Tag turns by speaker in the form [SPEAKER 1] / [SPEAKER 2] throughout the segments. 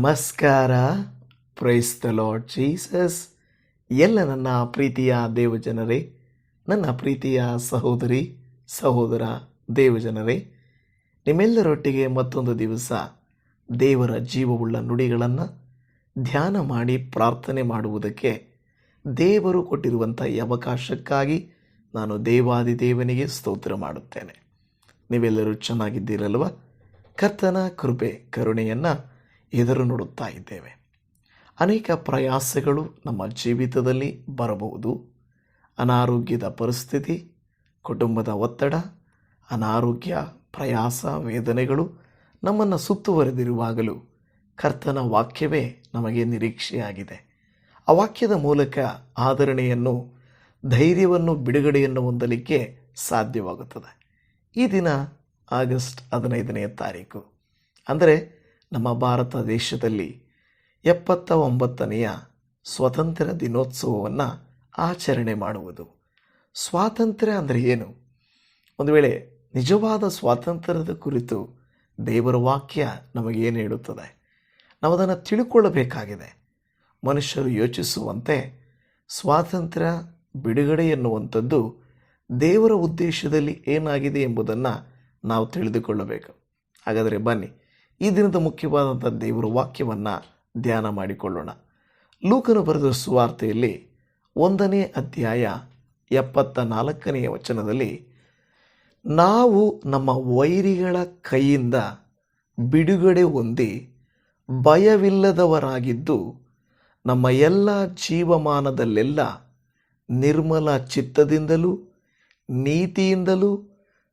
[SPEAKER 1] ನಮಸ್ಕಾರ. Praise the lord Jesus ಎಲ್ಲ ನನ್ನ ಪ್ರೀತಿಯ ದೇವಜನರೇ ನನ್ನ ಪ್ರೀತಿಯ ಸಹೋದರಿ, ಸಹೋದರ ದೇವಜನರೇ ನಿಮ್ಮೆಲ್ಲರೊಟ್ಟಿಗೆ ಮತ್ತೊಂದು ದಿವಸ ದೇವರ ಜೀವವುಳ್ಳ ನುಡಿಗಳನ್ನು ಧ್ಯಾನ ಮಾಡಿ ಪ್ರಾರ್ಥನೆ ಮಾಡುವುದಕ್ಕೆ ದೇವರು ಕೊಟ್ಟಿರುವಂಥ ಈ ಅವಕಾಶಕ್ಕಾಗಿ ನಾನು ದೇವಾದಿ ದೇವನಿಗೆ ಸ್ತೋತ್ರ ಮಾಡುತ್ತೇನೆ. ನೀವೆಲ್ಲರೂ ಚೆನ್ನಾಗಿದ್ದೀರಲ್ವ? ಕರ್ತನ ಕೃಪೆ, ಕರುಣೆಯನ್ನು ಎದುರು ನೋಡುತ್ತಾ ಇದ್ದೇವೆ. ಅನೇಕ ಪ್ರಯಾಸಗಳು ನಮ್ಮ ಜೀವಿತದಲ್ಲಿ ಬರಬಹುದು. ಅನಾರೋಗ್ಯದ ಪರಿಸ್ಥಿತಿ, ಕುಟುಂಬದ ಒತ್ತಡ, ಅನಾರೋಗ್ಯ, ಪ್ರಯಾಸ, ವೇದನೆಗಳು ನಮ್ಮನ್ನು ಸುತ್ತುವರೆದಿರುವಾಗಲೂ ಕರ್ತನ ವಾಕ್ಯವೇ ನಮಗೆ ನಿರೀಕ್ಷೆಯಾಗಿದೆ. ಆ ವಾಕ್ಯದ ಮೂಲಕ ಆಧರಣೆಯನ್ನು ಧೈರ್ಯವನ್ನು, ಬಿಡುಗಡೆಯನ್ನು ಹೊಂದಲಿಕ್ಕೆ ಸಾಧ್ಯವಾಗುತ್ತದೆ. ಈ ದಿನ ಆಗಸ್ಟ್ ಹದಿನೈದನೆಯ ತಾರೀಕು. ಅಂದರೆ ನಮ್ಮ ಭಾರತ ದೇಶದಲ್ಲಿ ಎಪ್ಪತ್ತ ಒಂಬತ್ತನೆಯ ಸ್ವಾತಂತ್ರ್ಯ ದಿನೋತ್ಸವವನ್ನು ಆಚರಣೆ ಮಾಡುವುದು. ಸ್ವಾತಂತ್ರ್ಯ ಅಂದರೆ ಏನು? ಒಂದು ವೇಳೆ ನಿಜವಾದ ಸ್ವಾತಂತ್ರ್ಯದ ಕುರಿತು ದೇವರ ವಾಕ್ಯ ನಮಗೆ ಏನು ಹೇಳುತ್ತದೆ? ನಾವು ಅದನ್ನು ತಿಳ್ಕೊಳ್ಳಬೇಕಾಗಿದೆ ಮನುಷ್ಯರು ಯೋಚಿಸುವಂತೆ ಸ್ವಾತಂತ್ರ್ಯ ಬಿಡುಗಡೆ ಎನ್ನುವಂಥದ್ದು ದೇವರ ಉದ್ದೇಶದಲ್ಲಿ ಏನಾಗಿದೆ ಎಂಬುದನ್ನು ನಾವು ತಿಳಿದುಕೊಳ್ಳಬೇಕು. ಹಾಗಾದರೆ ಬನ್ನಿ ಈ ದಿನದ ಮುಖ್ಯವಾದಂಥ ದೇವರ ವಾಕ್ಯವನ್ನು ಧ್ಯಾನ ಮಾಡಿಕೊಳ್ಳೋಣ. ಲೂಕನು ಬರೆದ ಸುವಾರ್ತೆಯಲ್ಲಿ ಒಂದನೇ ಅಧ್ಯಾಯ ಎಪ್ಪತ್ತ ನಾಲ್ಕನೆಯ ವಚನದಲ್ಲಿ, ನಾವು ನಮ್ಮ ವೈರಿಗಳ ಕೈಯಿಂದ ಬಿಡುಗಡೆ ಹೊಂದಿ ಭಯವಿಲ್ಲದವರಾಗಿದ್ದು, ನಮ್ಮ ಎಲ್ಲ ಜೀವಮಾನದಲ್ಲೆಲ್ಲ ನಿರ್ಮಲ ಚಿತ್ತದಿಂದಲೂ, ನೀತಿಯಿಂದಲೂ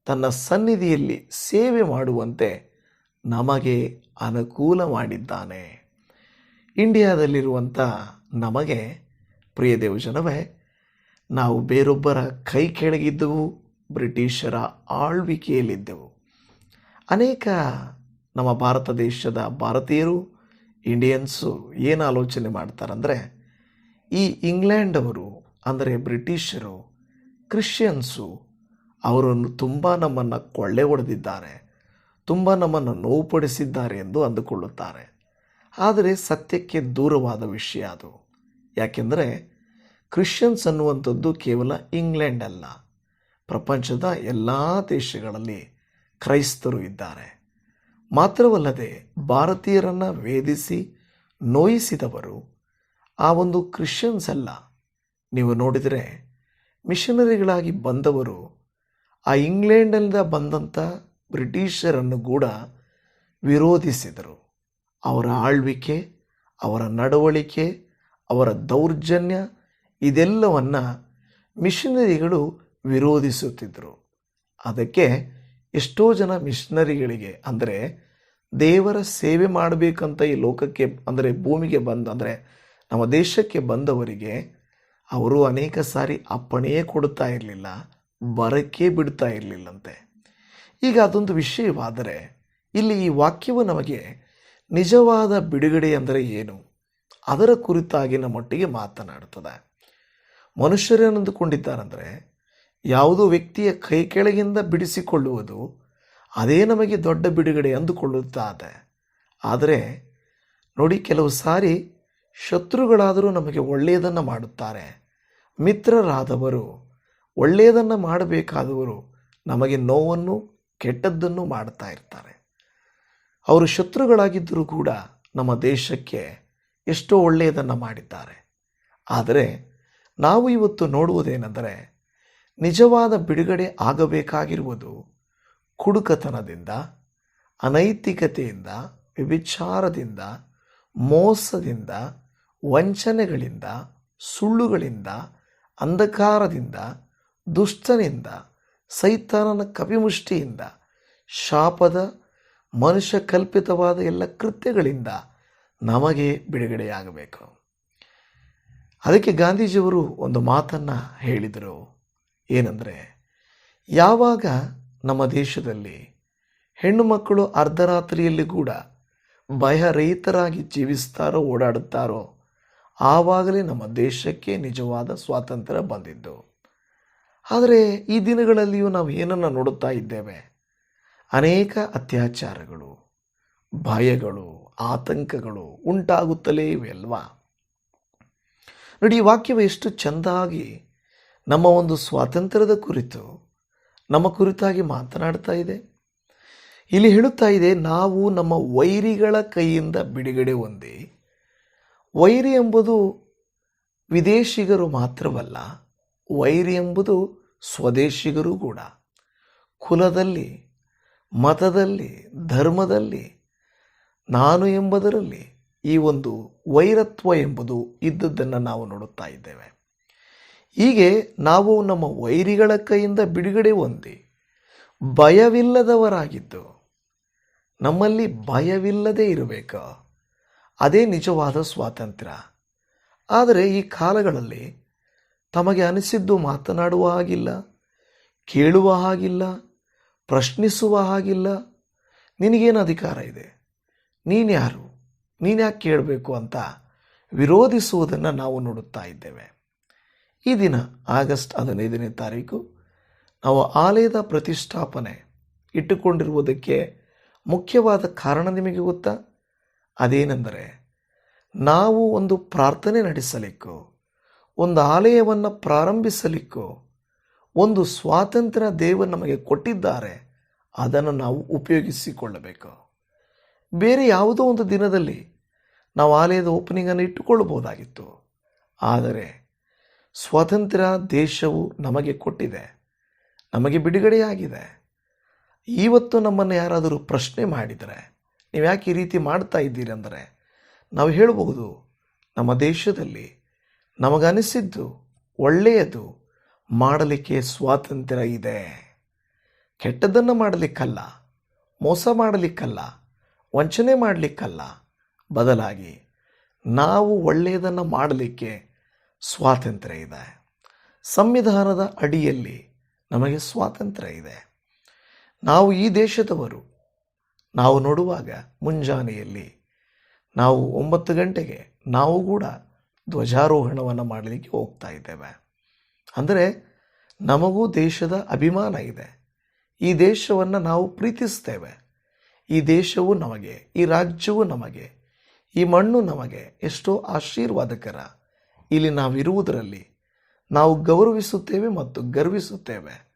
[SPEAKER 1] ತನ್ನ ಸನ್ನಿಧಿಯಲ್ಲಿ ಸೇವೆ ಮಾಡುವಂತೆ ನಮಗೆ ಅನುಕೂಲ ಮಾಡಿದ್ದಾನೆ ಇಂಡಿಯಾದಲ್ಲಿರುವಂಥ ನಮಗೆ, ಪ್ರಿಯ ದೇವಜನವೇ, ನಾವು ಬೇರೊಬ್ಬರ ಕೈ ಕೆಳಗಿದ್ದೆವು, ಬ್ರಿಟಿಷರ ಆಳ್ವಿಕೆಯಲ್ಲಿದ್ದೆವು. ಅನೇಕ ನಮ್ಮ ಭಾರತ ದೇಶದ ಭಾರತೀಯರು, ಇಂಡಿಯನ್ಸು ಏನು ಆಲೋಚನೆ ಮಾಡ್ತಾರಂದರೆ, ಈ ಇಂಗ್ಲೆಂಡ್ ಅವರು ಅಂದರೆ ಬ್ರಿಟಿಷರು, ಕ್ರಿಶ್ಚಿಯನ್ಸು, ಅವರನ್ನು ತುಂಬ ನಮ್ಮನ್ನು ಕೊಳ್ಳೆ ಹೊಡೆದಿದ್ದಾರೆ. ತುಂಬ ನಮ್ಮನ್ನು ನೋವುಪಡಿಸಿದ್ದಾರೆ ಎಂದು ಅಂದುಕೊಳ್ಳುತ್ತಾರೆ. ಆದರೆ ಸತ್ಯಕ್ಕೆ ದೂರವಾದ ವಿಷಯ ಅದು. ಯಾಕೆಂದರೆ ಕ್ರಿಶ್ಚಿಯನ್ಸ್ ಅನ್ನುವಂಥದ್ದು ಕೇವಲ ಇಂಗ್ಲೆಂಡ್ ಅಲ್ಲ. ಪ್ರಪಂಚದ ಎಲ್ಲ ದೇಶಗಳಲ್ಲಿ ಕ್ರೈಸ್ತರು ಇದ್ದಾರೆ. ಮಾತ್ರವಲ್ಲದೆ ಭಾರತೀಯರನ್ನು ವೇದಿಸಿ ನೋಯಿಸಿದವರು ಆ ಒಂದು ಕ್ರಿಶ್ಚಿಯನ್ಸ್ ಅಲ್ಲ. ನೀವು ನೋಡಿದರೆ ಮಿಷನರಿಗಳಾಗಿ ಬಂದವರು ಆ ಇಂಗ್ಲೆಂಡಿಂದ ಬಂದಂಥ ಬ್ರಿಟಿಷರನ್ನು ಕೂಡ ವಿರೋಧಿಸಿದರು. ಅವರ ಆಳ್ವಿಕೆ, ಅವರ ನಡವಳಿಕೆ, ಅವರ ದೌರ್ಜನ್ಯ ಇದೆಲ್ಲವನ್ನು ಮಿಷನರಿಗಳು ವಿರೋಧಿಸುತ್ತಿದ್ದರು ಅದಕ್ಕೆ ಎಷ್ಟೋ ಜನ ಮಿಷನರಿಗಳಿಗೆ ಅಂದರೆ ದೇವರ ಸೇವೆ ಮಾಡಬೇಕಂತ ಈ ಲೋಕಕ್ಕೆ ಅಂದರೆ ಭೂಮಿಗೆ ಬಂದ ಅಂದರೆ ನಮ್ಮ ದೇಶಕ್ಕೆ ಬಂದವರಿಗೆ ಅವರು ಅನೇಕ ಸಾರಿ ಅಪ್ಪಣೆಯೇ ಕೊಡ್ತಾ ಇರಲಿಲ್ಲ ಬರಕ್ಕೆ ಬಿಡ್ತಾ ಇರಲಿಲ್ಲಂತೆ. ಈಗ ಅದೊಂದು ವಿಷಯವಾದರೆ ಇಲ್ಲಿ ಈ ವಾಕ್ಯವು ನಮಗೆ ನಿಜವಾದ ಬಿಡುಗಡೆ ಅಂದರೆ ಏನು? ಅದರ ಕುರಿತಾಗಿ ನಮ್ಮೊಟ್ಟಿಗೆ ಮಾತನಾಡುತ್ತದೆ. ಮನುಷ್ಯರೇನೆಂದುಕೊಂಡಿದ್ದಾರೆಂದರೆ ಯಾವುದೋ ವ್ಯಕ್ತಿಯ ಕೈ ಕೆಳಗಿಂದ ಬಿಡಿಸಿಕೊಳ್ಳುವುದು ಅದೇ ನಮಗೆ ದೊಡ್ಡ ಬಿಡುಗಡೆ ಅಂದುಕೊಳ್ಳುತ್ತದೆ ಆದರೆ ನೋಡಿ ಕೆಲವು ಸಾರಿ ಶತ್ರುಗಳಾದರೂ ನಮಗೆ ಒಳ್ಳೆಯದನ್ನು ಮಾಡುತ್ತಾರೆ. ಮಿತ್ರರಾದವರು ಒಳ್ಳೆಯದನ್ನು ಮಾಡಬೇಕಾದವರು ನಮಗೆ ನೋವನ್ನು ಕೆಟ್ಟದ್ದನ್ನು ಮಾಡ್ತಾ ಇರ್ತಾರೆ. ಅವರು ಶತ್ರುಗಳಾಗಿದ್ದರೂ ಕೂಡ ನಮ್ಮ ದೇಶಕ್ಕೆ ಎಷ್ಟೋ ಒಳ್ಳೆಯದನ್ನು ಮಾಡಿದ್ದಾರೆ. ಆದರೆ ನಾವು ಇವತ್ತು ನೋಡುವುದೇನೆಂದರೆ ನಿಜವಾದ ಬಿಡುಗಡೆ ಆಗಬೇಕಾಗಿರುವುದು ಕುಡುಕತನದಿಂದ, ಅನೈತಿಕತೆಯಿಂದ, ವ್ಯಭಿಚಾರದಿಂದ, ಮೋಸದಿಂದ, ವಂಚನೆಗಳಿಂದ, ಸುಳ್ಳುಗಳಿಂದ, ಅಂಧಕಾರದಿಂದ, ದುಷ್ಟನಿಂದ ಸೈತಾನನ ಕಪಿಮುಷ್ಟಿಯಿಂದ ಶಾಪದ ಮನುಷ್ಯ ಕಲ್ಪಿತವಾದ ಎಲ್ಲ ಕೃತ್ಯಗಳಿಂದ ನಮಗೆ ಬಿಡುಗಡೆಯಾಗಬೇಕು. ಅದಕ್ಕೆ ಗಾಂಧೀಜಿಯವರು ಒಂದು ಮಾತನ್ನು ಹೇಳಿದರು. ಏನಂದರೆ, ಯಾವಾಗ ನಮ್ಮ ದೇಶದಲ್ಲಿ ಹೆಣ್ಣು ಮಕ್ಕಳು ಅರ್ಧರಾತ್ರಿಯಲ್ಲಿ ಕೂಡ ಭಯರಹಿತರಾಗಿ ಜೀವಿಸ್ತಾರೋ ಓಡಾಡುತ್ತಾರೋ, ಆವಾಗಲೇ ನಮ್ಮ ದೇಶಕ್ಕೆ ನಿಜವಾದ ಸ್ವಾತಂತ್ರ್ಯ ಬಂದಿದ್ದು. ಆದರೆ ಈ ದಿನಗಳಲ್ಲಿಯೂ ನಾವು ಏನನ್ನು ನೋಡುತ್ತಾ ಇದ್ದೇವೆ? ಅನೇಕ ಅತ್ಯಾಚಾರಗಳು, ಭಯಗಳು, ಆತಂಕಗಳು ಉಂಟಾಗುತ್ತಲೇ ಇವೆ ಅಲ್ವಾ? ನೋಡಿ, ಈ ವಾಕ್ಯವು ಎಷ್ಟು ಚೆಂದಾಗಿ ನಮ್ಮ ಒಂದು ಸ್ವಾತಂತ್ರ್ಯದ ಕುರಿತು, ನಮ್ಮ ಕುರಿತಾಗಿ ಮಾತನಾಡ್ತಾ ಇದೆ. ಇಲ್ಲಿ ಹೇಳುತ್ತಾ ಇದೆ, ನಾವು ನಮ್ಮ ವೈರಿಗಳ ಕೈಯಿಂದ ಬಿಡುಗಡೆ ಹೊಂದಿ, ವೈರಿ ಎಂಬುದು ವಿದೇಶಿಗರು ಮಾತ್ರವಲ್ಲ ವೈರಿ ಎಂಬುದು ಸ್ವದೇಶಿಗರೂ ಕೂಡ. ಕುಲದಲ್ಲಿ, ಮತದಲ್ಲಿ, ಧರ್ಮದಲ್ಲಿ, ನಾನು ಎಂಬುದರಲ್ಲಿ ಈ ಒಂದು ವೈರತ್ವ ಎಂಬುದು ಇದ್ದದ್ದನ್ನು ನಾವು ನೋಡುತ್ತಾ ಇದ್ದೇವೆ. ಹೀಗೆ ನಾವು ನಮ್ಮ ವೈರಿಗಳ ಕೈಯಿಂದ ಬಿಡುಗಡೆ ಹೊಂದಿ ಭಯವಿಲ್ಲದವರಾಗಿದ್ದು, ನಮ್ಮಲ್ಲಿ ಭಯವಿಲ್ಲದೆ ಇರಬೇಕು. ಅದೇ ನಿಜವಾದ ಸ್ವಾತಂತ್ರ್ಯ. ಆದರೆ ಈ ಕಾಲಗಳಲ್ಲಿ ತಮಗೆ ಅನಿಸಿದ್ದು ಮಾತನಾಡುವ ಹಾಗಿಲ್ಲ, ಕೇಳುವ ಹಾಗಿಲ್ಲ, ಪ್ರಶ್ನಿಸುವ ಹಾಗಿಲ್ಲ. ನಿನಗೇನು ಅಧಿಕಾರ ಇದೆ? ನೀನ್ಯಾರು? ನೀನ್ಯಾಕೆ ನೀನು ಯಾಕೆ ಕೇಳಬೇಕು ಅಂತ ವಿರೋಧಿಸುವುದನ್ನು ನಾವು ನೋಡುತ್ತಾ ಇದ್ದೇವೆ. ಈ ದಿನ ಆಗಸ್ಟ್ ಹದಿನೈದನೇ ತಾರೀಕು ನಾವು ಆಲಯದ ಪ್ರತಿಷ್ಠಾಪನೆ ಇಟ್ಟುಕೊಂಡಿರುವುದಕ್ಕೆ ಮುಖ್ಯವಾದ ಕಾರಣ ನಿಮಗೆ ಗೊತ್ತಾ? ಅದೇನೆಂದರೆ ನಾವು ಒಂದು ಪ್ರಾರ್ಥನೆ ನಡೆಸಲಿಕ್ಕೂ ಒಂದು ಆಲಯವನ್ನು ಪ್ರಾರಂಭಿಸಲಿಕ್ಕೂ, ಒಂದು ಸ್ವಾತಂತ್ರ್ಯ ದೇವರು ನಮಗೆ ಕೊಟ್ಟಿದ್ದಾರೆ, ಅದನ್ನು ನಾವು ಉಪಯೋಗಿಸಿಕೊಳ್ಳಬೇಕು. ಬೇರೆ ಯಾವುದೋ ಒಂದು ದಿನದಲ್ಲಿ ನಾವು ಆಲಯದ ಓಪನಿಂಗನ್ನು ಇಟ್ಟುಕೊಳ್ಳಬಹುದಾಗಿತ್ತು. ಆದರೆ ಸ್ವಾತಂತ್ರ್ಯ ದೇಶವು ನಮಗೆ ಕೊಟ್ಟಿದೆ, ನಮಗೆ ಬಿಡುಗಡೆಯಾಗಿದೆ. ಇವತ್ತು ನಮ್ಮನ್ನು ಯಾರಾದರೂ ಪ್ರಶ್ನೆ ಮಾಡಿದರೆ, ನೀವು ಯಾಕೆ ಈ ರೀತಿ ಮಾಡ್ತಾ ಇದ್ದೀರಿ ಅಂದರೆ, ನಾವು ಹೇಳಬಹುದು, ನಮ್ಮ ದೇಶದಲ್ಲಿ ನಮಗನಿಸಿದ್ದು, ಒಳ್ಳೆಯದು. ಮಾಡಲಿಕ್ಕೆ ಸ್ವಾತಂತ್ರ್ಯ ಇದೆ ಕೆಟ್ಟದ್ದನ್ನು ಮಾಡಲಿಕ್ಕಲ್ಲ, ಮೋಸ ಮಾಡಲಿಕ್ಕಲ್ಲ, ವಂಚನೆ ಮಾಡಲಿಕ್ಕಲ್ಲ. ಬದಲಾಗಿ, ನಾವು ಒಳ್ಳೆಯದನ್ನು ಮಾಡಲಿಕ್ಕೆ ಸ್ವಾತಂತ್ರ್ಯ ಇದೆ ಸಂವಿಧಾನದ ಅಡಿಯಲ್ಲಿ ನಮಗೆ ಸ್ವಾತಂತ್ರ್ಯ ಇದೆ ನಾವು ಈ ದೇಶದವರು. ನಾವು ನೋಡುವಾಗ ಮುಂಜಾನೆಯಲ್ಲಿ ನಾವು ಒಂಬತ್ತು ಗಂಟೆಗೆ, ನಾವು ಕೂಡ ಧ್ವಜಾರೋಹಣವನ್ನು ಮಾಡಲಿಕ್ಕೆ ಹೋಗ್ತಾ ಇದ್ದೇವೆ. ಅಂದರೆ ನಮಗೂ ದೇಶದ ಅಭಿಮಾನ ಇದೆ. ಈ ದೇಶವನ್ನು ನಾವು ಪ್ರೀತಿಸ್ತೇವೆ. ಈ ದೇಶವು ನಮಗೆ, ಈ ರಾಜ್ಯವು ನಮಗೆ, ಈ ಮಣ್ಣು ನಮಗೆ ಎಷ್ಟೋ ಆಶೀರ್ವಾದಕರ. ಇಲ್ಲಿ ನಾವಿರುವುದರಲ್ಲಿ ನಾವು ಗೌರವಿಸುತ್ತೇವೆ ಮತ್ತು ಗರ್ವಿಸುತ್ತೇವೆ.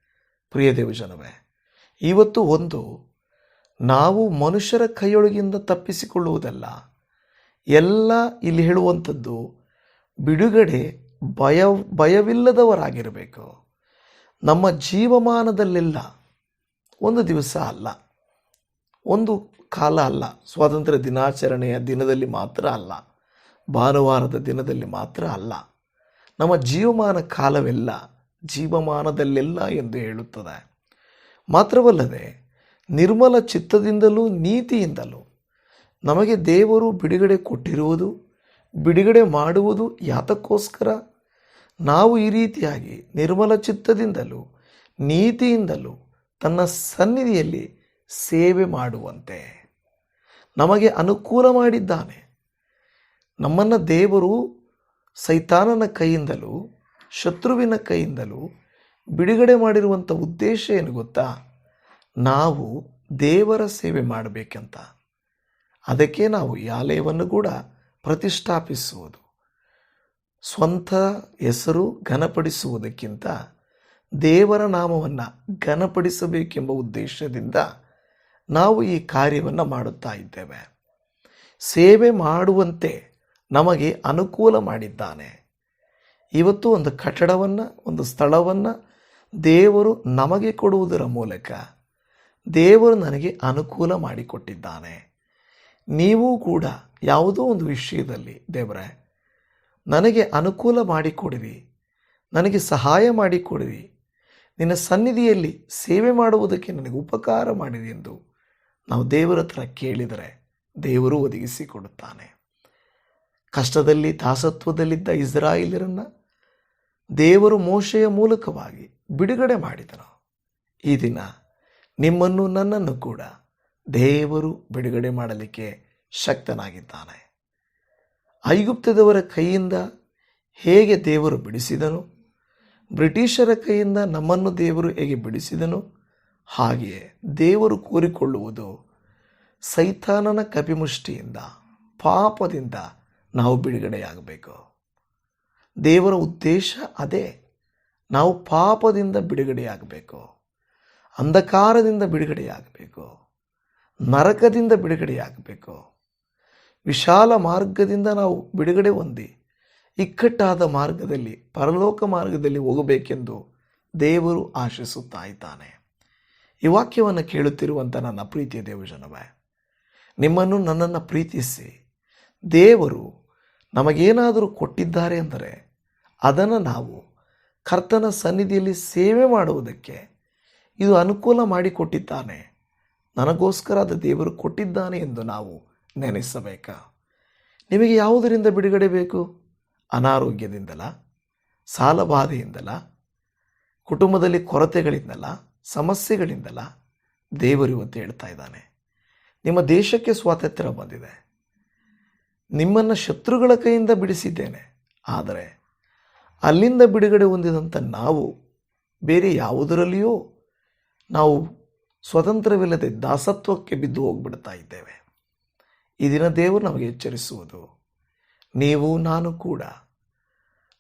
[SPEAKER 1] ಪ್ರಿಯ ದೇವಜನವೇ, ಇವತ್ತು ಒಂದು ನಾವು ಮನುಷ್ಯರ ಕೈಯೊಳಗಿಂದ ತಪ್ಪಿಸಿಕೊಳ್ಳುವುದಲ್ಲ. ಎಲ್ಲ ಇಲ್ಲಿ ಹೇಳುವಂಥದ್ದು ಬಿಡುಗಡೆ ಭಯ, ಭಯವಿಲ್ಲದವರಾಗಿರಬೇಕು. ನಮ್ಮ ಜೀವಮಾನದಲ್ಲೆಲ್ಲ ಒಂದು ದಿವಸ ಅಲ್ಲ, ಒಂದು ಕಾಲ ಅಲ್ಲ, ಸ್ವಾತಂತ್ರ್ಯ ದಿನಾಚರಣೆಯ ದಿನದಲ್ಲಿ ಮಾತ್ರ ಅಲ್ಲ, ಭಾನುವಾರದ ದಿನದಲ್ಲಿ ಮಾತ್ರ ಅಲ್ಲ. ನಮ್ಮ ಜೀವಮಾನ ಕಾಲವೆಲ್ಲ ಜೀವಮಾನದಲ್ಲೆಲ್ಲ ಎಂದು ಹೇಳುತ್ತದೆ. ಮಾತ್ರವಲ್ಲದೆ, ನಿರ್ಮಲ ಚಿತ್ತದಿಂದಲೂ, ನೀತಿಯಿಂದಲೂ ನಮಗೆ ದೇವರು ಬಿಡುಗಡೆ ಕೊಟ್ಟಿರುವುದು ಬಿಡುಗಡೆ ಮಾಡುವುದು ಯಾತಕ್ಕೋಸ್ಕರ? ನಾವು ಈ ರೀತಿಯಾಗಿ ನಿರ್ಮಲ ಚಿತ್ತದಿಂದಲೂ, ನೀತಿಯಿಂದಲೂ ತನ್ನ ಸನ್ನಿಧಿಯಲ್ಲಿ ಸೇವೆ ಮಾಡುವಂತೆ ನಮಗೆ ಅನುಕೂಲ ಮಾಡಿದ್ದಾನೆ. ನಮ್ಮನ್ನು ದೇವರು ಸೈತಾನನ ಕೈಯಿಂದಲೂ, ಶತ್ರುವಿನ ಕೈಯಿಂದಲೂ ಬಿಡುಗಡೆ ಮಾಡಿರುವಂಥ ಉದ್ದೇಶ ಏನು ಗೊತ್ತಾ? ನಾವು ದೇವರ ಸೇವೆ ಮಾಡಬೇಕಂತ. ಅದಕ್ಕೆ ನಾವು ಈ ಕೂಡ ಪ್ರತಿಷ್ಠಾಪಿಸುವುದು. ಸ್ವಂತ ಹೆಸರು ಘನಪಡಿಸುವುದಕ್ಕಿಂತ ದೇವರ ನಾಮವನ್ನು ಘನಪಡಿಸಬೇಕೆಂಬ ಉದ್ದೇಶದಿಂದ ನಾವು ಈ ಕಾರ್ಯವನ್ನು ಮಾಡುತ್ತಾ ಇದ್ದೇವೆ. ಸೇವೆ ಮಾಡುವಂತೆ ನಮಗೆ ಅನುಕೂಲ ಮಾಡಿದ್ದಾನೆ. ಇವತ್ತು ಒಂದು ಕಟ್ಟಡವನ್ನು, ಒಂದು ಸ್ಥಳವನ್ನು ದೇವರು ನಮಗೆ ಕೊಡುವುದರ ಮೂಲಕ ದೇವರು ನನಗೆ ಅನುಕೂಲ ಮಾಡಿಕೊಟ್ಟಿದ್ದಾನೆ. ನೀವು ಕೂಡ ಯಾವುದೋ ಒಂದು ವಿಷಯದಲ್ಲಿ, ದೇವರೇ, ನನಗೆ ಅನುಕೂಲ ಮಾಡಿಕೊಡಿರಿ, ನನಗೆ ಸಹಾಯ ಮಾಡಿಕೊಡಿರಿ, ನಿನ್ನ ಸನ್ನಿಧಿಯಲ್ಲಿ ಸೇವೆ ಮಾಡುವುದಕ್ಕೆ ನನಗೆ ಉಪಕಾರ ಮಾಡಿದೆ ಎಂದು ನಾವು ದೇವರ ಹತ್ರ ಕೇಳಿದರೆ ದೇವರು ಒದಗಿಸಿಕೊಡುತ್ತಾನೆ. ಕಷ್ಟದಲ್ಲಿ, ದಾಸತ್ವದಲ್ಲಿದ್ದ ಇಸ್ರಾಯಿಲರನ್ನು ದೇವರು ಮೋಶೆಯ ಮೂಲಕವಾಗಿ ಬಿಡುಗಡೆ ಮಾಡಿದನು. ಈ ದಿನ ನಿಮ್ಮನ್ನು ನನ್ನನ್ನು ಕೂಡ ದೇವರು ಬಿಡುಗಡೆ ಮಾಡಲಿಕ್ಕೆ ಶಕ್ತನಾಗಿದ್ದಾನೆ. ಐಗುಪ್ತದವರ ಕೈಯಿಂದ ಹೇಗೆ ದೇವರು ಬಿಡಿಸಿದನು? ಬ್ರಿಟಿಷರ ಕೈಯಿಂದ ನಮ್ಮನ್ನು ದೇವರು ಹೇಗೆ ಬಿಡಿಸಿದನು? ಹಾಗೆಯೇ ದೇವರು ಕೋರಿಕೊಳ್ಳುವುದು ಸೈತಾನನ ಕಪಿಮುಷ್ಟಿಯಿಂದ, ಪಾಪದಿಂದ ನಾವು ಬಿಡುಗಡೆಯಾಗಬೇಕು. ದೇವರ ಉದ್ದೇಶ ಅದೇ, ನಾವು ಪಾಪದಿಂದ ಬಿಡುಗಡೆಯಾಗಬೇಕು. ಅಂಧಕಾರದಿಂದ ಬಿಡುಗಡೆಯಾಗಬೇಕು. ನರಕದಿಂದ ಬಿಡುಗಡೆಯಾಗಬೇಕು. ವಿಶಾಲ ಮಾರ್ಗದಿಂದ ನಾವು ಬಿಡುಗಡೆ ಹೊಂದಿ ಇಕ್ಕಟ್ಟಾದ ಮಾರ್ಗದಲ್ಲಿ, ಪರಲೋಕ ಮಾರ್ಗದಲ್ಲಿ ಹೋಗಬೇಕೆಂದು ದೇವರು ಆಶಿಸುತ್ತಾ ಇದ್ದಾನೆ. ಈ ವಾಕ್ಯವನ್ನು ಕೇಳುತ್ತಿರುವಂಥ ನನ್ನ ಪ್ರೀತಿಯ ದೇವಜನವೇ ನಿಮ್ಮನ್ನು ನನ್ನನ್ನು ಪ್ರೀತಿಸಿ. ದೇವರು ನಮಗೇನಾದರೂ ಕೊಟ್ಟಿದ್ದಾರೆ ಅಂದರೆ ಅದನ್ನು ನಾವು ಕರ್ತನ ಸನ್ನಿಧಿಯಲ್ಲಿ ಸೇವೆ ಮಾಡುವುದಕ್ಕೆ ಇದು ಅನುಕೂಲ ಮಾಡಿಕೊಟ್ಟಿದ್ದಾನೆ. ನನಗೋಸ್ಕರ ಅದು ದೇವರು ಕೊಟ್ಟಿದ್ದಾನೆ ಎಂದು ನಾವು ನೆನೆಸಬೇಕಾ? ನಿಮಗೆ ಯಾವುದರಿಂದ ಬಿಡುಗಡೆ ಬೇಕು? ಅನಾರೋಗ್ಯದಿಂದಲ? ಸಾಲಬಾಧೆಯಿಂದಲ? ಕುಟುಂಬದಲ್ಲಿ ಕೊರತೆಗಳಿಂದಲ? ಸಮಸ್ಯೆಗಳಿಂದಲ? ದೇವರು ಇವತ್ತು ಹೇಳ್ತಾ ಇದ್ದಾನೆ. ನಿಮ್ಮ ದೇಶಕ್ಕೆ ಸ್ವಾತಂತ್ರ್ಯ ಬಂದಿದೆ. ನಿಮ್ಮನ್ನು ಶತ್ರುಗಳ ಕೈಯಿಂದ ಬಿಡಿಸಿದ್ದೇನೆ. ಆದರೆ ಅಲ್ಲಿಂದ ಬಿಡುಗಡೆ ಹೊಂದಿದಂಥ ನಾವು ಬೇರೆ ಯಾವುದರಲ್ಲಿಯೂ ನಾವು ಸ್ವತಂತ್ರವಿಲ್ಲದೆ ದಾಸತ್ವಕ್ಕೆ ಬಿದ್ದು ಹೋಗ್ಬಿಡ್ತಾ ಇದ್ದೇವೆ. ಈ ದಿನ ದೇವರು ನಮಗೆ ಎಚ್ಚರಿಸುವುದು. ನೀವು, ನಾನು ಕೂಡ.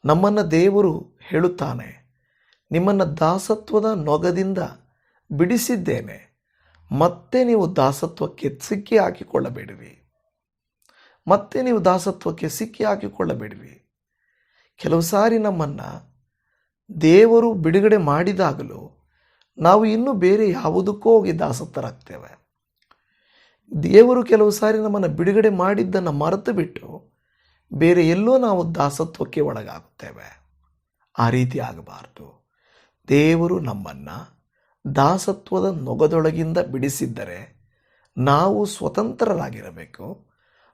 [SPEAKER 1] ನಮ್ಮನ್ನು ದೇವರು ಹೇಳುತ್ತಾನೆ, ನಿಮ್ಮನ್ನು ದಾಸತ್ವದ ನೊಗದಿಂದ ಬಿಡಿಸಿದ್ದೇನೆ. ಮತ್ತೆ ನೀವು ದಾಸತ್ವಕ್ಕೆ ಸಿಕ್ಕಿ ಹಾಕಿಕೊಳ್ಳಬೇಡಿರಿ. ಮತ್ತೆ ನೀವು ದಾಸತ್ವಕ್ಕೆ ಸಿಕ್ಕಿ ಹಾಕಿಕೊಳ್ಳಬೇಡಿರಿ. ಕೆಲವು ಸಾರಿ ನಮ್ಮನ್ನು ದೇವರು ಬಿಡುಗಡೆ ಮಾಡಿದಾಗಲೂ ನಾವು ಇನ್ನೂ ಬೇರೆ ಯಾವುದಕ್ಕೂ ಹೋಗಿ ದಾಸತ್ವರಾಗ್ತೇವೆ ದೇವರು ಕೆಲವು ಸಾರಿ ನಮ್ಮನ್ನು ಬಿಡುಗಡೆ ಮಾಡಿದ್ದನ್ನು ಮರೆತು ಬಿಟ್ಟು ಬೇರೆ ಎಲ್ಲೋ ನಾವು ದಾಸತ್ವಕ್ಕೆ ಒಳಗಾಗುತ್ತೇವೆ. ಆ ರೀತಿ ಆಗಬಾರ್ದು. ದೇವರು ನಮ್ಮನ್ನು ದಾಸತ್ವದ ನೊಗದೊಳಗಿಂದ ಬಿಡಿಸಿದ್ದರೆ ನಾವು ಸ್ವತಂತ್ರರಾಗಿರಬೇಕು.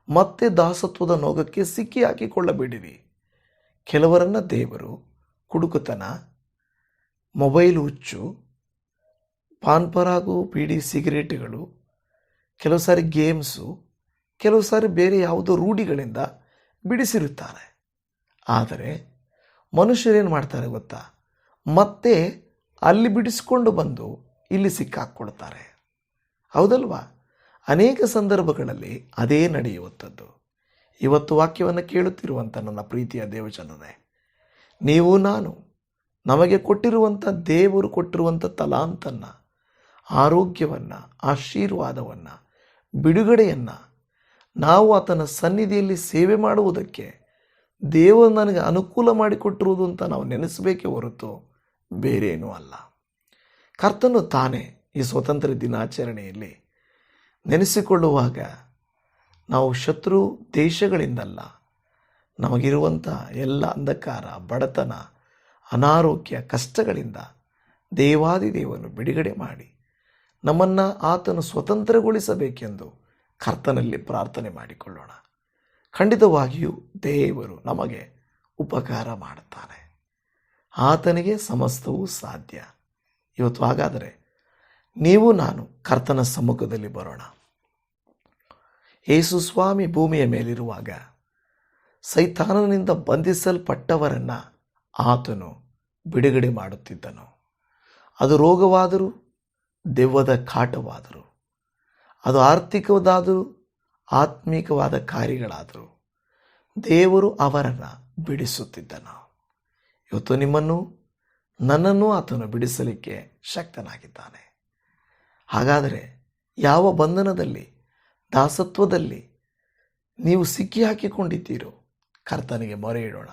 [SPEAKER 1] ಮತ್ತೆ ದಾಸತ್ವದ ನೊಗಕ್ಕೆ ಸಿಕ್ಕಿ ಹಾಕಿಕೊಳ್ಳಬೇಡಿರಿ. ಕೆಲವರನ್ನು ದೇವರು ಕುಡುಕುತನ, ಮೊಬೈಲ್ ಹುಚ್ಚು, ಪಾನ್ಪರಾಗು, ಪಿಡಿ, ಸಿಗರೇಟ್ಗಳು ಕೆಲವು ಸಾರಿ ಗೇಮ್ಸು, ಕೆಲವು ಸಾರಿ ಬೇರೆ ಯಾವುದೋ ರೂಢಿಗಳಿಂದ ಬಿಡಿಸಿರುತ್ತಾರೆ. ಆದರೆ ಮನುಷ್ಯರೇನು ಮಾಡ್ತಾರೆ ಗೊತ್ತಾ? ಮತ್ತೆ ಅಲ್ಲಿ ಬಿಡಿಸಿಕೊಂಡು ಬಂದು ಇಲ್ಲಿ ಸಿಕ್ಕಾಕ್ಕೊಳ್ತಾರೆ. ಹೌದಲ್ವಾ? ಅನೇಕ ಸಂದರ್ಭಗಳಲ್ಲಿ ಅದೇ ನಡೆಯುವಂಥದ್ದು. ಇವತ್ತು ವಾಕ್ಯವನ್ನು ಕೇಳುತ್ತಿರುವಂಥ ನನ್ನ ಪ್ರೀತಿಯ ದೇವಜನರೇ, ನೀವು ನಾನು ನಮಗೆ ಕೊಟ್ಟಿರುವಂಥ ದೇವರು ಕೊಟ್ಟಿರುವಂಥ ತಲಾಂತನ್ನು, ಆರೋಗ್ಯವನ್ನು, ಆಶೀರ್ವಾದವನ್ನು ಬಿಡುಗಡೆಯನ್ನು ನಾವು ಆತನ ಸನ್ನಿಧಿಯಲ್ಲಿ ಸೇವೆ ಮಾಡುವುದಕ್ಕೆ ದೇವರು ನನಗೆ ಅನುಕೂಲ ಮಾಡಿಕೊಟ್ಟಿರುವುದು ಅಂತ ನಾವು ನೆನೆಸಬೇಕೇ ಹೊರತು ಬೇರೇನೂ ಅಲ್ಲ. ಕರ್ತನು ತಾನೇ ಈ ಸ್ವತಂತ್ರ ದಿನಾಚರಣೆಯಲ್ಲಿ ನೆನೆಸಿಕೊಳ್ಳುವಾಗ ನಾವು ಶತ್ರು ದೇಶಗಳಿಂದಲ್ಲ, ನಮಗಿರುವಂಥ ಎಲ್ಲ ಅಂಧಕಾರ, ಬಡತನ, ಅನಾರೋಗ್ಯ, ಕಷ್ಟಗಳಿಂದ ದೇವಾದಿ ದೇವನು ಬಿಡುಗಡೆ ಮಾಡಿ ನಮ್ಮನ್ನು ಆತನು ಸ್ವತಂತ್ರಗೊಳಿಸಬೇಕೆಂದು ಕರ್ತನಲ್ಲಿ ಪ್ರಾರ್ಥನೆ ಮಾಡಿಕೊಳ್ಳೋಣ. ಖಂಡಿತವಾಗಿಯೂ ದೇವರು ನಮಗೆ ಉಪಕಾರ ಮಾಡುತ್ತಾನೆ. ಆತನಿಗೆ ಸಮಸ್ತವೂ ಸಾಧ್ಯ. ಇವತ್ತು ಹಾಗಾದರೆ ನೀವು ನಾನು ಕರ್ತನ ಸಮ್ಮುಖದಲ್ಲಿ ಬರೋಣ. ಯೇಸು ಸ್ವಾಮಿ ಭೂಮಿಯ ಮೇಲಿರುವಾಗ ಸೈತಾನನಿಂದ ಬಂಧಿಸಲ್ಪಟ್ಟವರನ್ನು ಆತನು ಬಿಡುಗಡೆ ಮಾಡುತ್ತಿದ್ದನು. ಅದು ರೋಗವಾದರೂ ದೆವ್ವದ ಕಾಟವಾದರು. ಅದು ಆರ್ಥಿಕವಾದರೂ ಆತ್ಮಿಕವಾದ ಕಾರ್ಯಗಳಾದರೂ. ದೇವರು ಅವರನ್ನು ಬಿಡಿಸುತ್ತಿದ್ದನು. ಇವತ್ತು ನಿಮ್ಮನ್ನು, ನನ್ನನ್ನು ಆತನು ಬಿಡಿಸಲಿಕ್ಕೆ ಶಕ್ತನಾಗಿದ್ದಾನೆ. ಹಾಗಾದರೆ ಯಾವ ಬಂಧನದಲ್ಲಿ, ದಾಸತ್ವದಲ್ಲಿ ನೀವು ಸಿಕ್ಕಿ ಹಾಕಿಕೊಂಡಿದ್ದೀರೋ, ಕರ್ತನಿಗೆ ಮೊರೆ ಇಡೋಣ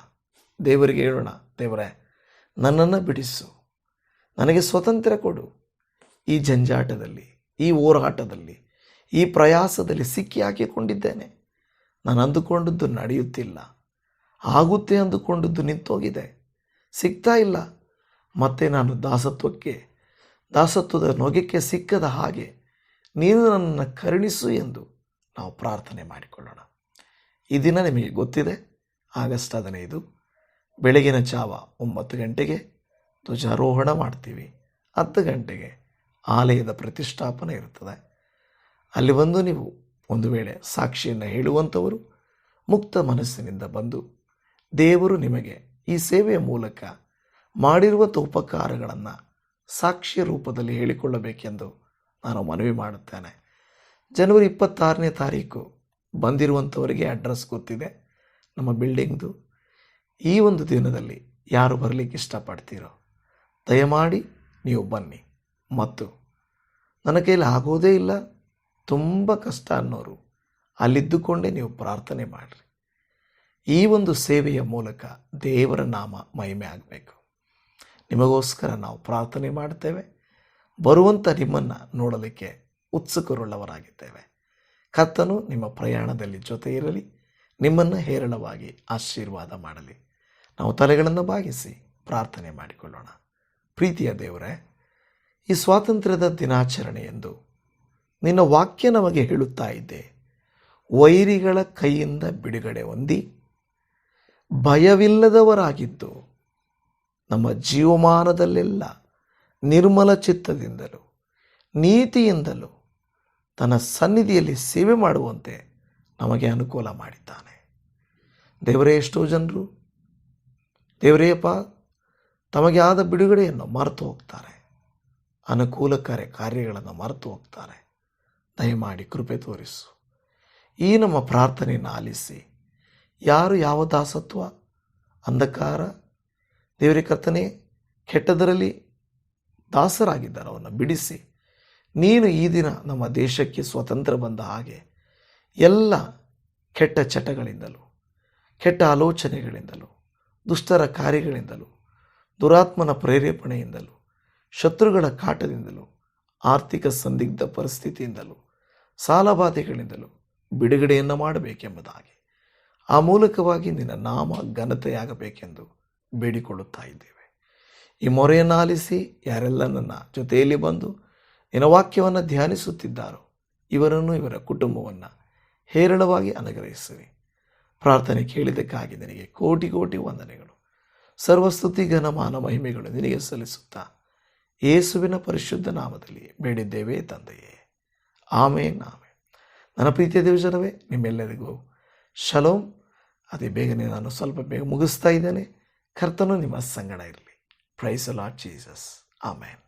[SPEAKER 1] ದೇವರಿಗೆ ಹೇಳೋಣ, ದೇವರೇ, ನನ್ನನ್ನು ಬಿಡಿಸು. ನನಗೆ ಸ್ವತಂತ್ರ ಕೊಡು. ಈ ಜಂಜಾಟದಲ್ಲಿ, ಈ ಹೋರಾಟದಲ್ಲಿ, ಈ ಪ್ರಯಾಸದಲ್ಲಿ ಸಿಕ್ಕಿ ಹಾಕಿಕೊಂಡಿದ್ದೇನೆ. ನಾನು ಅಂದುಕೊಂಡದ್ದು ನಡೆಯುತ್ತಿಲ್ಲ. ಆಗುತ್ತೆ ಅಂದುಕೊಂಡದ್ದು ನಿಂತೋಗಿದೆ. ಸಿಗ್ತಾ ಇಲ್ಲ. ಮತ್ತೆ ನಾನು ದಾಸತ್ವಕ್ಕೆ, ದಾಸತ್ವದ ನೊಗೆಕ್ಕೆ ಸಿಕ್ಕದ ಹಾಗೆ ನೀನು ನನ್ನನ್ನು ಕರುಣಿಸು ಎಂದು ನಾವು ಪ್ರಾರ್ಥನೆ ಮಾಡಿಕೊಳ್ಳೋಣ. ಈ ದಿನ ನಿಮಗೆ ಗೊತ್ತಿದೆ. ಆಗಸ್ಟ್ ಹದಿನೈದು, ಬೆಳಗಿನ ಜಾವ ಒಂಬತ್ತು ಗಂಟೆಗೆ ಧ್ವಜಾರೋಹಣ ಮಾಡ್ತೀವಿ. ಹತ್ತು ಗಂಟೆಗೆ ಆಲಯದ ಪ್ರತಿಷ್ಠಾಪನೆ ಇರ್ತದೆ. ಅಲ್ಲಿ ಬಂದು ನೀವು ಒಂದು ವೇಳೆ ಸಾಕ್ಷಿಯನ್ನು ಹೇಳುವಂಥವರು ಮುಕ್ತ ಮನಸ್ಸಿನಿಂದ ಬಂದು ದೇವರು ನಿಮಗೆ ಈ ಸೇವೆಯ ಮೂಲಕ ಮಾಡಿರುವಂಥ ಉಪಕಾರಗಳನ್ನು ಸಾಕ್ಷಿಯ ರೂಪದಲ್ಲಿ ಹೇಳಿಕೊಳ್ಳಬೇಕೆಂದು ನಾನು ಮನವಿ ಮಾಡುತ್ತೇನೆ. ಜನವರಿ ಇಪ್ಪತ್ತಾರನೇ ತಾರೀಕು ಬಂದಿರುವಂಥವರಿಗೆ ಅಡ್ರೆಸ್ ಗೊತ್ತಿದೆ. ನಮ್ಮ ಬಿಲ್ಡಿಂಗ್ದು. ಈ ಒಂದು ದಿನದಲ್ಲಿ ಯಾರು ಬರಲಿಕ್ಕೆ ಇಷ್ಟಪಡ್ತೀರೋ, ದಯಮಾಡಿ ನೀವು ಬನ್ನಿ. ಮತ್ತು ನನ್ನ ಕೈಯಲ್ಲಿ ಆಗೋದೇ ಇಲ್ಲ. ತುಂಬ ಕಷ್ಟ ಅನ್ನೋರು ಅಲ್ಲಿದ್ದುಕೊಂಡೇ ನೀವು ಪ್ರಾರ್ಥನೆ ಮಾಡಿರಿ. ಈ ಒಂದು ಸೇವೆಯ ಮೂಲಕ ದೇವರ ನಾಮ ಮಹಿಮೆ ಆಗಬೇಕು. ನಿಮಗೋಸ್ಕರ ನಾವು ಪ್ರಾರ್ಥನೆ ಮಾಡ್ತೇವೆ. ಬರುವಂಥ ನಿಮ್ಮನ್ನು ನೋಡಲಿಕ್ಕೆ ಉತ್ಸುಕರುಳ್ಳವರಾಗಿದ್ದೇವೆ. ಕರ್ತನು ನಿಮ್ಮ ಪ್ರಯಾಣದಲ್ಲಿ ಜೊತೆ ಇರಲಿ. ನಿಮ್ಮನ್ನು ಹೇರಳವಾಗಿ ಆಶೀರ್ವಾದ ಮಾಡಲಿ. ನಾವು ತಲೆಗಳನ್ನು ಬಾಗಿಸಿ ಪ್ರಾರ್ಥನೆ ಮಾಡಿಕೊಳ್ಳೋಣ. ಪ್ರೀತಿಯ ದೇವರೇ ಈ ಸ್ವಾತಂತ್ರ್ಯದ ದಿನಾಚರಣೆ ಎಂದು ನಿನ್ನ ವಾಕ್ಯ ನಮಗೆ ಹೇಳುತ್ತಾ ಇದ್ದೆ. ವೈರಿಗಳ ಕೈಯಿಂದ ಬಿಡುಗಡೆ ಹೊಂದಿ, ಭಯವಿಲ್ಲದವರಾಗಿದ್ದು, ನಮ್ಮ ಜೀವಮಾನದಲ್ಲೆಲ್ಲ ನಿರ್ಮಲ ಚಿತ್ತದಿಂದಲೂ, ನೀತಿಯಿಂದಲೂ ತನ್ನ ಸನ್ನಿಧಿಯಲ್ಲಿ ಸೇವೆ ಮಾಡುವಂತೆ ನಮಗೆ ಅನುಕೂಲ ಮಾಡಿದ್ದಾನೆ. ದೇವರೇ, ಎಷ್ಟೋ ಜನರು ದೇವರೇಪ್ಪ ತಮಗೆ ಆದ ಬಿಡುಗಡೆಯನ್ನು ಮರೆತು ಹೋಗ್ತಾರೆ. ಅನುಕೂಲಕಾರಿ ಕಾರ್ಯಗಳನ್ನು ಮರೆತು ಹೋಗ್ತಾರೆ. ದಯಮಾಡಿ ಕೃಪೆ ತೋರಿಸು. ಈ ನಮ್ಮ ಪ್ರಾರ್ಥನೆಯನ್ನು ಆಲಿಸಿ. ಯಾರು ಯಾವ ದಾಸತ್ವ, ಅಂಧಕಾರ, ದೇವರ ಕರ್ತನೆ, ಕೆಟ್ಟದರಲ್ಲಿ ದಾಸರಾಗಿದ್ದಾರೆ ಅವನ್ನು ಬಿಡಿಸಿ. ನೀನು ಈ ದಿನ ನಮ್ಮ ದೇಶಕ್ಕೆ ಸ್ವತಂತ್ರ ಬಂದ ಹಾಗೆ ಎಲ್ಲ ಕೆಟ್ಟ ಚಟಗಳಿಂದಲೂ, ಕೆಟ್ಟ ಆಲೋಚನೆಗಳಿಂದಲೂ, ದುಷ್ಟರ ಕಾರ್ಯಗಳಿಂದಲೂ, ದುರಾತ್ಮನ ಪ್ರೇರೇಪಣೆಯಿಂದಲೂ ಶತ್ರುಗಳ ಕಾಟದಿಂದಲೂ, ಆರ್ಥಿಕ ಸಂದಿಗ್ಧ ಪರಿಸ್ಥಿತಿಯಿಂದಲೂ ಸಾಲಬಾಧೆಗಳಿಂದಲೂ ಬಿಡುಗಡೆಯನ್ನು ಮಾಡಬೇಕೆಂಬುದಾಗಿ, ಆ ಮೂಲಕವಾಗಿ ನಿನ್ನ ನಾಮ ಘನತೆಯಾಗಬೇಕೆಂದು ಬೇಡಿಕೊಳ್ಳುತ್ತಾ ಇದ್ದೇವೆ. ಈ ಮೊರೆಯನ್ನು ಆಲಿಸಿ ಯಾರೆಲ್ಲ ನನ್ನ ಜೊತೆಯಲ್ಲಿ ಬಂದು ನಿನ್ನ ವಾಕ್ಯವನ್ನು ಧ್ಯಾನಿಸುತ್ತಿದ್ದಾರೋ, ಇವರನ್ನು ಇವರ ಕುಟುಂಬವನ್ನು ಹೇರಳವಾಗಿ ಅನುಗ್ರಹಿಸುವೆ ಪ್ರಾರ್ಥನೆ ಕೇಳಿದ್ದಕ್ಕಾಗಿ ನಿನಗೆ ಕೋಟಿ ಕೋಟಿ ವಂದನೆಗಳು. ಸರ್ವಸ್ತುತಿ ಘನಮಾನ ಮಹಿಮೆಗಳು ನಿನಗೆ ಸಲ್ಲಿಸುತ್ತಾ ಯೇಸುವಿನ ಪರಿಶುದ್ಧ ನಾಮದಲ್ಲಿ ಬೇಡಿದ್ದೇವೆ ತಂದೆಯೇ. ಆಮೇನ್ ನಾಮೆ ನನ್ನ ಪ್ರೀತಿಯ ದೇವಜನವೇ, ನಿಮ್ಮೆಲ್ಲರಿಗೂ ಶಲೋಮ್ ಅದೇ ಬೇಗನೆ ನಾನು ಸ್ವಲ್ಪ ಬೇಗ ಮುಗಿಸ್ತಾ ಇದ್ದೇನೆ. ಕರ್ತನು ನಿಮ್ಮ ಸಂಗಡ ಇರಲಿ. Praise Lord Jesus amen.